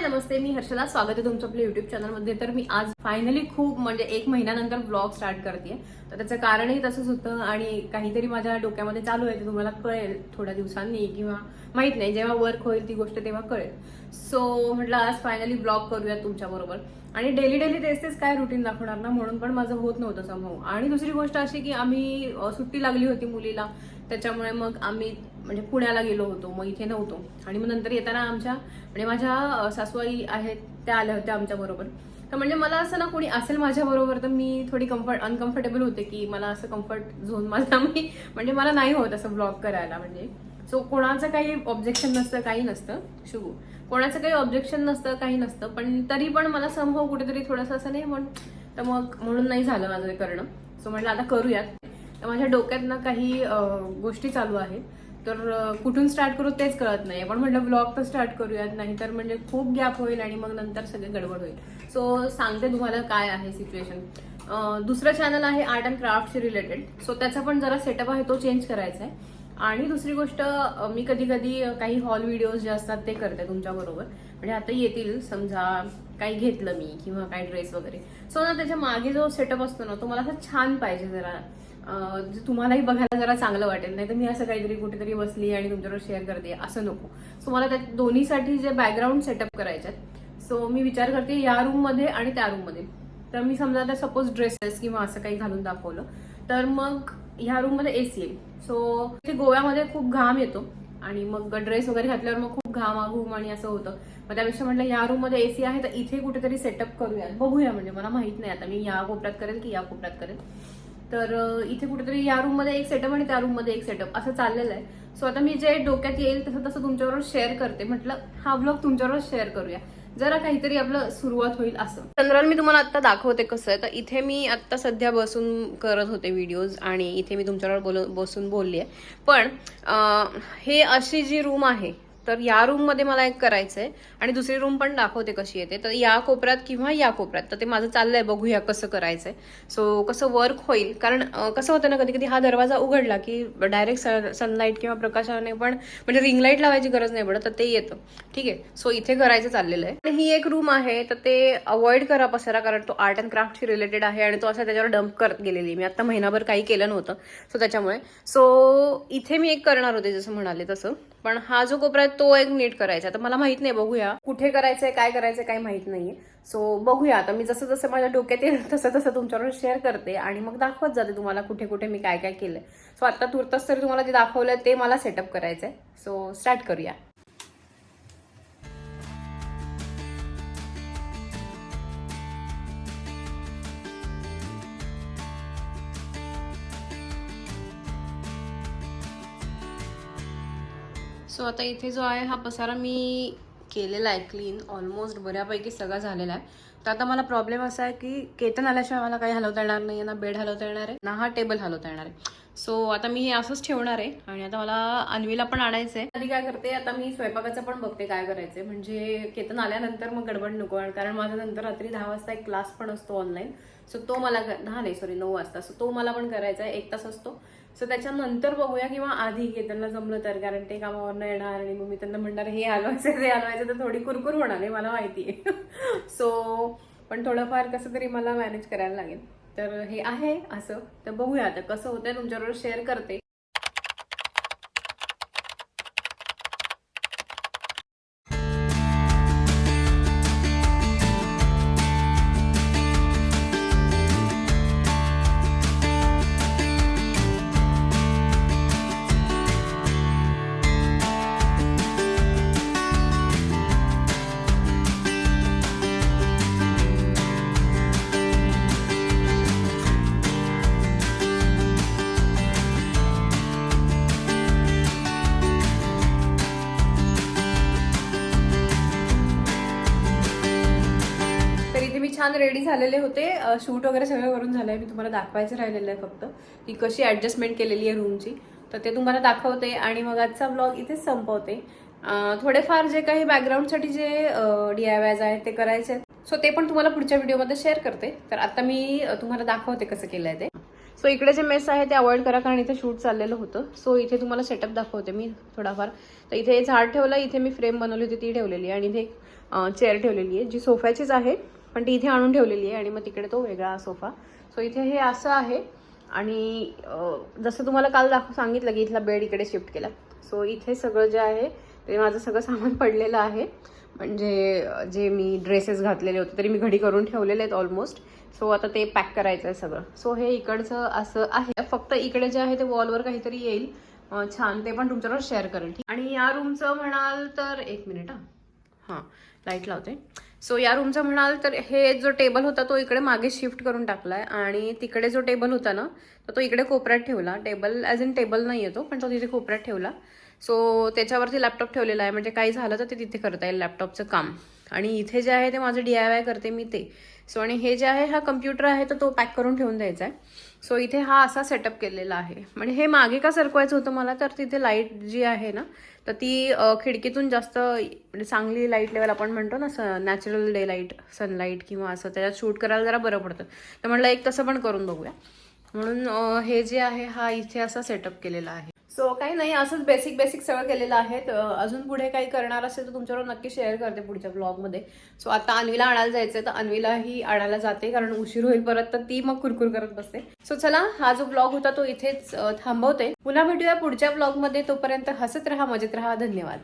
हाय नमस्ते. मी हर्षदा. स्वागत आहे तुमचं आपल्या युट्यूब चॅनलमध्ये तर मी आज फायनली खूप म्हणजे एक महिन्यानंतर ब्लॉग स्टार्ट करते तर त्याचं कारणही तसंच होतं आणि काहीतरी माझ्या डोक्यामध्ये चालू आहे ते तुम्हाला कळेल थोड्या दिवसांनी किंवा माहीत नाही. जेव्हा वर्क होईल ती गोष्ट तेव्हा कळेल. सो म्हटलं आज फायनली ब्लॉग करूया तुमच्याबरोबर. आणि डेली डेली तेच तेच काय रुटीन दाखवणार ना? म्हणून पण माझं होत नव्हतं संभव आणि दुसरी गोष्ट अशी की आम्ही सुट्टी लागली होती मुलीला. त्याच्यामुळे मग आम्ही म्हणजे पुण्याला गेलो होतो मग इथे नव्हतो. आणि मग नंतर येताना आमच्या म्हणजे माझ्या सासूआई सासूबाई आहेत त्या आल्या होत्या आमच्या बरोबर. तर म्हणजे मला असं ना कोणी असेल माझ्या बरोबर तर मी थोडी कम्फर्ट अनकम्फर्टेबल होते की मला असं कम्फर्ट झोन माझा मी म्हणजे मला नाही होत असं ब्लॉग करायला म्हणजे. सो कोणाचं काही ऑब्जेक्शन नसतं काही नसतं. शुभू. कोणाचं काही ऑब्जेक्शन नसतं काही नसतं. पण तरी पण मला संभव कुठेतरी थोडंसं असं नाही म्हण तर मग म्हणून नाही झालं माझं हे करणं. सो म्हटलं आता करूयात. तर माझ्या डोक्यात ना काही गोष्टी चालू आहेत. तर कुठून स्टार्ट करू तेच कळत नाही पण म्हटलं ब्लॉग तर स्टार्ट करूयात नाही तर म्हणजे खूप गॅप होईल आणि मग नंतर सगळे गडबड होईल. सो सांगते तुम्हाला काय आहे सिच्युएशन दुसरं चॅनल आहे आर्ट अँड क्राफ्टशी रिलेटेड सो त्याचा पण जरा सेटअप आहे तो चेंज करायचा आहे. आणि दुसरी गोष्ट मी कधी कधी काही हॉल व्हिडिओज जे असतात ते करते तुमच्याबरोबर म्हणजे आता येतील समजा काही घेतलं मी किंवा काही ड्रेस वगैरे. सो ना त्याच्यामागे जो सेटअप असतो ना तो मला असा छान पाहिजे जरा. जे म्हणजे तुम्हालाही बघायला जरा चांगलं वाटेल. नाही तर मी असं काहीतरी कुठेतरी बसली आणि तुमच्याबरोबर शेअर करते. असं नको. सो मला त्या दोन्हीसाठी जे बॅकग्राऊंड सेटअप करायचे आहेत सो मी विचार करते या रूममध्ये आणि त्या रूममध्ये तर मी समजा आता सपोज ड्रेसेस किंवा असं काही घालून दाखवलं तर मग ह्या रूममध्ये एसी येईल सो ते गोव्यामध्ये खूप घाम येतो आणि मग ड्रेस वगैरे घातल्यावर मग खूप घामाघूम आणि असं होतं. मग त्यापेक्षा म्हटलं या रूममध्ये एसी आहे तर इथे कुठेतरी सेटअप करूयात. बघूया म्हणजे मला माहीत नाही आता मी या कोपऱ्यात करेल की या कोपऱ्यात करेल. तर इथे कुठेतरी या रूममध्ये एक सेटअप आणि त्या रूममध्ये एक सेटअप असं चाललेलं आहे. सो आता मी जे डोक्यात येईल तसं तसं तुमच्याबरोबर शेअर करते. म्हटलं हा ब्लॉग तुमच्याबरोबर शेअर करूया. जरा काहीतरी आपलं सुरुवात होईल असं. जनरल मी तुम्हाला आता दाखवते कसं आहे. तर इथे मी आता सध्या बसून करत होते व्हिडिओज आणि इथे मी तुमच्याबरोबर बोल बसून बोलली आहे. पण हे अशी जी रूम आहे तर या रूममध्ये मला एक करायचं आहे आणि दुसरी रूम पण दाखवते कशी येते. तर या कोपऱ्यात किंवा या कोपऱ्यात. तर ते माझं चाललंय बघूया कसं करायचंय. सो कसं वर्क होईल. कारण कसं होतं ना कधी कधी हा दरवाजा उघडला की डायरेक्ट सनलाईट किंवा प्रकाशाने पण म्हणजे रिंग लाइट लावायची गरज नाही पडत तर ते येतं. ठीक आहे? सो इथे करायचं चाललेलं आहे. आणि ही एक रूम आहे तर ते अवॉइड करा पसारा कारण तो आर्ट अँड क्राफ्टशी रिलेटेड आहे आणि तो असं त्याच्यावर डंप करत गेलेली मी आता महिनाभर काही केलं नव्हतं. सो त्याच्यामुळे. सो इथे मी एक करणार होते जसं म्हणाले तसं. पण हा जो कोपरा तो एक नीट करायचा तर मला माहीत नाही बघूया. कुठे करायचंय काय करायचंय काही माहीत नाहीये. सो बघूया. आता मी जसं जसं माझ्या डोक्यात येईल तसं तसं तुमच्याबरोबर शेअर करते आणि मग दाखवत जाते तुम्हाला कुठे कुठे मी काय काय केलंय. सो आता तुर्तच तरी तुम्हाला जे दाखवलंय ते मला सेटअप करायचंय. सो स्टार्ट करूया. सो आता इथे जो आहे हा पसारा मी केलेला आहे क्लीन ऑलमोस्ट बऱ्यापैकी सगळा झालेला आहे. तर आता मला प्रॉब्लेम असा आहे की केतन आल्याशिवाय मला काही हलवता येणार नाही ना बेड हलवता येणार आहे ना हा टेबल हलवता येणार आहे. सो आता मी हे असंच ठेवणार आहे आणि आता मला अन्वीला पण आणायचं आहे आधी काय करते आता मी स्वयंपाकाचं पण बघते काय करायचंय. म्हणजे केतन आल्यानंतर मग गडबड नको आणि कारण माझा नंतर रात्री दहा वाजता एक क्लास पण असतो ऑनलाईन सो तो मला दहा नाही सॉरी नऊ वाजता. सो तो मला पण करायचा आहे एक तास असतो. सो त्याच्यानंतर बघूया किंवा आधी केतनला जमलं तर कारण ते कामावरनं येणार आणि मग मी त्यांना म्हणणार हे हलवायचं ते हलवायचं तर थोडी कुरकुर होणार आहे मला माहिती आहे. सो पण थोडंफार कसं तरी मला मॅनेज करायला लागेल. तर हे आहे असं. तर बघूया आता कसं होतंय तुमच्याबरोबर शेअर करते. छान रेडी झालेले होते. शूट वगैरे सगळं करून झालंय. मी तुम्हाला दाखवायचं राहिलेलं आहे फक्त. की कशी ॲडजस्टमेंट केलेली आहे रूमची तर ते तुम्हाला दाखवते आणि मग आजचा ब्लॉग इथेच संपवते. थोडेफार जे काही बॅकग्राऊंडसाठी जे डी आय वायज आहेत ते करायचे सो ते पण तुम्हाला पुढच्या व्हिडिओमध्ये शेअर करते. तर आता मी तुम्हाला दाखवते कसं केलं आहे ते. सो इकडे जे मेस आहे ते अवॉइड करा कारण इथे शूट चाललेलं होतं. सो इथे तुम्हाला सेटअप दाखवते मी थोडाफार. तर इथे झाड ठेवलं. इथे मी फ्रेम बनवली होती ती ठेवलेली आणि इथे चेअर ठेवलेली आहे जी सोफ्याचीच आहे. पण ती इथे आणून ठेवलेली आहे आणि मग तिकडे तो वेगळा सोफा. सो इथे हे असं आहे. आणि जसं तुम्हाला काल दाखव सांगितलं की इथला बेड इकडे शिफ्ट केला. सो इथे सगळं जे आहे ते माझं सगळं सामान पडलेलं आहे. म्हणजे जे मी ड्रेसेस घातलेले होते तरी मी घडी करून ठेवलेले आहेत ऑलमोस्ट सो आता ते पॅक करायचं आहे सगळं. सो हे इकडचं असं आहे. फक्त इकडे जे आहे ते वॉलवर काहीतरी येईल. छान. ते पण तुमच्याबरोबर शेअर करेल. ठीक. आणि या रूमचं म्हणाल तर एक मिनिट हां. हां. लाइट लावते. सो या रूमचं म्हणाल तर हे जो टेबल होता तो इकडे मागे शिफ्ट करून टाकलाय आणि तिकडे जो टेबल होता ना तर तो इकडे कोपऱ्यात ठेवला. टेबल ॲज इन टेबल नाही येतो पण तो तिथे कोपऱ्यात ठेवला. सो त्याच्यावरती लॅपटॉप ठेवलेला आहे. म्हणजे काही झालं तर ते तिथे करता येईल लॅपटॉपचं काम. आणि इथे जे आहे ते माझं डी आय वाय करते मी ते. सो आणि हे जे आहे हा कम्प्युटर आहे तर तो पॅक करून ठेवून द्यायचा आहे. सो इथे हा असा सेटअप केलेला आहे. म्हणजे हे मागे का सरकवायचं होतं मला? तर तिथे लाइट जी आहे ना तर ती खिडकीतून जास्त म्हणजे चांगली लाइट लेवल आपण म्हणतो ना स नॅचरल डे लाइट सनलाईट किंवा असं त्याच्यात शूट करायला जरा बरं पडतं. तर म्हटलं एक तसं पण करून बघूया. म्हणून हे जे आहे हा इथे असा सेटअप केलेला आहे. सो काही नाही असंच बेसिक बेसिक सगळं केलेलं आहे. अजून पुढे काही करणार असेल तर तुमच्यावर नक्की शेअर करते पुढच्या ब्लॉगमध्ये सो आता अन्वीला आणायला जायचंय तर अन्वीलाही आणायला जाते कारण उशीर होईल परत तर ती मग कुरकुर करत बसते. सो चला हा जो ब्लॉग होता तो इथेच थांबवते. पुन्हा भेटूया पुढच्या ब्लॉगमध्ये तोपर्यंत हसत राहा मजेत राहा. धन्यवाद.